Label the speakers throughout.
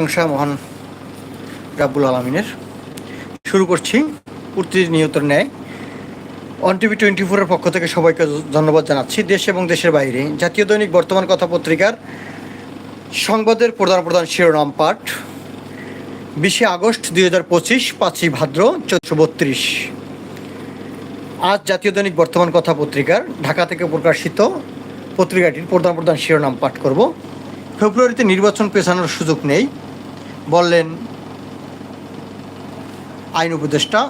Speaker 1: প্রশংসা মহান রাব্বুল আলমিনের। শুরু করছি প্রতিনিয়তর ন্যায়। অন টিভি টোয়েন্টি ফোরের পক্ষ থেকে সবাইকে ধন্যবাদ জানাচ্ছি। দেশ এবং দেশের বাইরে। জাতীয় দৈনিক বর্তমান কথা পত্রিকার সংবাদের প্রধান প্রধান শিরোনাম পাঠ। বিশে আগস্ট দুই হাজার পঁচিশ, পাঁচই ভাদ্র, চোদ্দশো বত্রিশ। আজ জাতীয় দৈনিক বর্তমান কথা পত্রিকার ঢাকা থেকে প্রকাশিত পত্রিকাটির প্রধান প্রধান শিরোনাম পাঠ করব। ফেব্রুয়ারিতে নির্বাচন পেছানোর সুযোগ নেই। বললেন আইন উপদেষ্টা,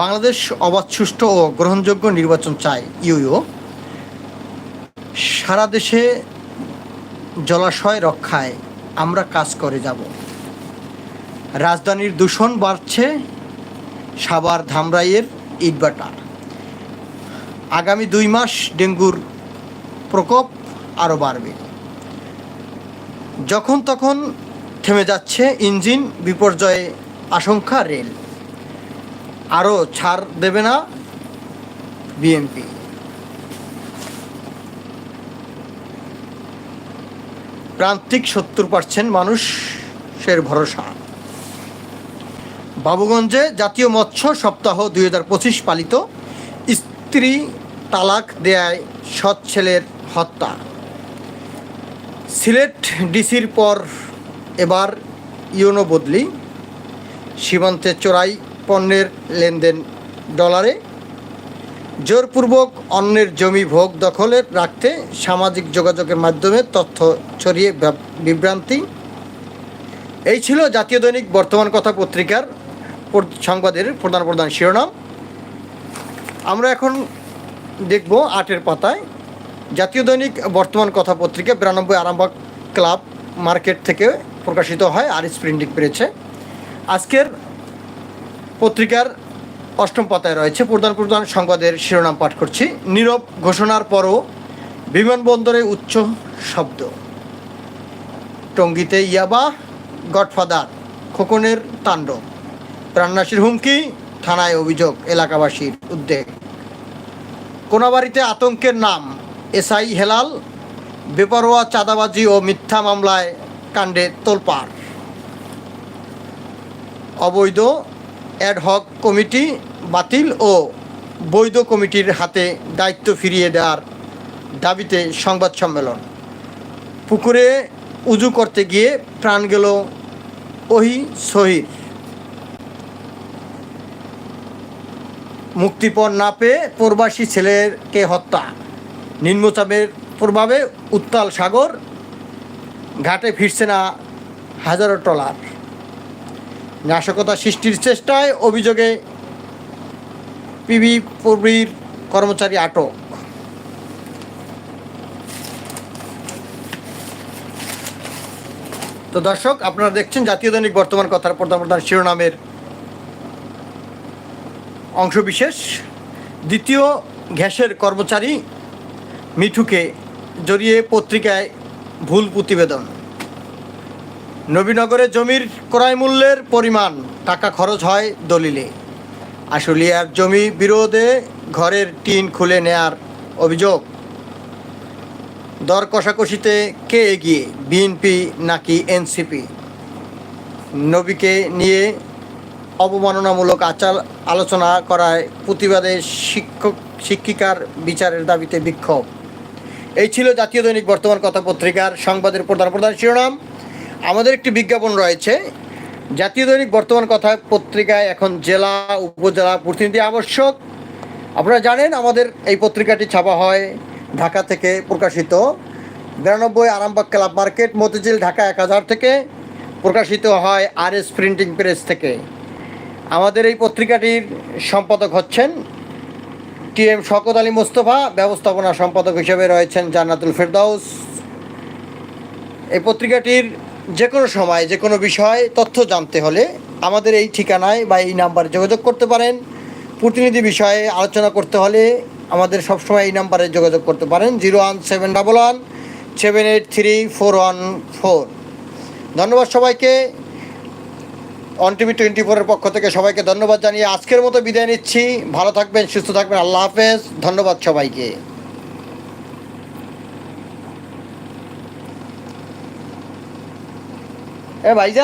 Speaker 1: বাংলাদেশ অবাধ সুষ্ঠু ও গ্রহণযোগ্য নির্বাচন চায় ইউইও, সারা দেশে জলাশয় রক্ষায় আমরা কাজ করে যাব। রাজধানীর দূষণ বাড়ছে সাবার ধামরাইয়ের ইটবাটা আগামী দুই মাস ডেঙ্গুর প্রকোপ আরও বাড়বে। যখন তখন থেমে যাচ্ছে ইঞ্জিন বিপর্যয়ে আশঙ্কা রেল। আরও ছাড় দেবে না বিএনপি। প্রান্তিক সত্তর পার্সেন্ট মানুষের ভরসা। বাবুগঞ্জে জাতীয় মৎস্য সপ্তাহ দুই হাজার পঁচিশ পালিত স্ত্রী তালাক দেয়ায় সৎ ছেলের হত্যা। সিলেট ডিসির পর এবার ইউনো বদলি। সীমান্তে চোরাই পণ্যের লেনদেন ডলারে। জোরপূর্বক অন্যের জমি ভোগ দখলে রাখতে সামাজিক যোগাযোগের মাধ্যমে তথ্য ছড়িয়ে বিভ্রান্তি। এই ছিল জাতীয় দৈনিক বর্তমান কথা পত্রিকার সংবাদের প্রধান প্রধান শিরোনাম। আমরা এখন দেখব আটের পাতায়। জাতীয় দৈনিক বর্তমান কথা পত্রিকা বিরানব্বই আরামবাগ ক্লাব মার্কেট থেকে প্রকাশিত হয়, আর প্রিন্টিং পেরেছে। আজকের পত্রিকার অষ্টম পাতায় রয়েছে প্রধান প্রধান সংবাদের শিরোনাম পাঠ করছি। নীরব ঘোষণার পরও বিমানবন্দরে উচ্চ শব্দ। টঙ্গিতে ইয়াবা গডফাদার খোকনের তাণ্ডব। প্রাণনাশীর হুমকি, থানায় অভিযোগ, এলাকাবাসীর উদ্বেগ। কোনাবাড়িতে আতঙ্কের নাম, এসআই হেলাল, বেপরোয়া চাঁদাবাজি ও মিথ্যা মামলায় কাণ্ডে তোলপাড়। অবৈধ অ্যাডহক কমিটি বাতিল ও বৈধ কমিটির হাতে দায়িত্ব ফিরিয়ে দেওয়ার দাবিতে সংবাদ সম্মেলন। পুকুরে উজু করতে গিয়ে প্রাণ গেল ওহি শহীদ মুক্তিপণ না পেয়ে প্রবাসী ছেলেকে হত্যা। নিম্নচাপের প্রভাবে উত্তাল সাগর ঘাটে ফিরছে না হাজারো ট্রলার। নাশকতা সৃষ্টির চেষ্টায় অভিযোগে পিবি পূর্বীর কর্মচারী আটক। তো দর্শক, আপনারা দেখছেন জাতীয় দৈনিক বর্তমান কথার প্রধান প্রধান শিরোনামের অংশবিশেষ। দ্বিতীয় গ্যাসের কর্মচারী মিঠুকে জড়িয়ে পত্রিকায় ভুল প্রতিবেদন। নবীনগরে জমির ক্রয় মূল্যের পরিমাণ, টাকা খরচ হয় দলিলে। আশুলিয়ার জমি বিরোধে ঘরের টিন খুলে নেয়ার অভিযোগ। দর কষাকষিতে কে এগিয়ে, বিএনপি নাকি এনসিপি? নবীকে নিয়ে অবমাননামূলক আচার আলোচনা করায় প্রতিবাদে শিক্ষক, শিক্ষিকার বিচারের দাবিতে বিক্ষোভ। এই ছিল জাতীয় দৈনিক বর্তমান কথা পত্রিকার সংবাদের প্রধান প্রধান শিরোনাম। আমাদের একটি বিজ্ঞাপন রয়েছে। জাতীয় দৈনিক বর্তমান কথা পত্রিকায় এখন জেলা, উপজেলা প্রতিনিধি আবশ্যক। আপনারা জানেন আমাদের এই পত্রিকাটি ছাপা হয় ঢাকা থেকে প্রকাশিত। বিরানব্বই আরামবাগ ক্লাব মার্কেট, মতিঝিল, ঢাকা এক হাজার থেকে প্রকাশিত হয় আর এস প্রিন্টিং প্রেস থেকে। আমাদের এই পত্রিকাটির সম্পাদক হচ্ছেন টি এম শকত আলী মোস্তফা, ব্যবস্থাপনা সম্পাদক হিসেবে রয়েছেন জান্নাতুল ফেরদাউস। এই পত্রিকাটির যে কোনো সময় যে কোনো বিষয়, তথ্য জানতে হলে আমাদের এই ঠিকানায় বা এই নাম্বারে যোগাযোগ করতে পারেন। প্রতিনিধি বিষয়ে আলোচনা করতে হলে আমাদের সবসময় এই নাম্বারে যোগাযোগ করতে পারেন, zero one seven double one, seven eight three four one four. ধন্যবাদ সবাইকে। অন টিভি টোয়েন্টি ফোরের পক্ষ থেকে সবাইকে ধন্যবাদ জানিয়ে আজকের মতো বিদায় নিচ্ছি। ভালো থাকবেন, সুস্থ থাকবেন, আল্লাহ হাফেজ। ধন্যবাদ সবাইকে। এ ভাইজা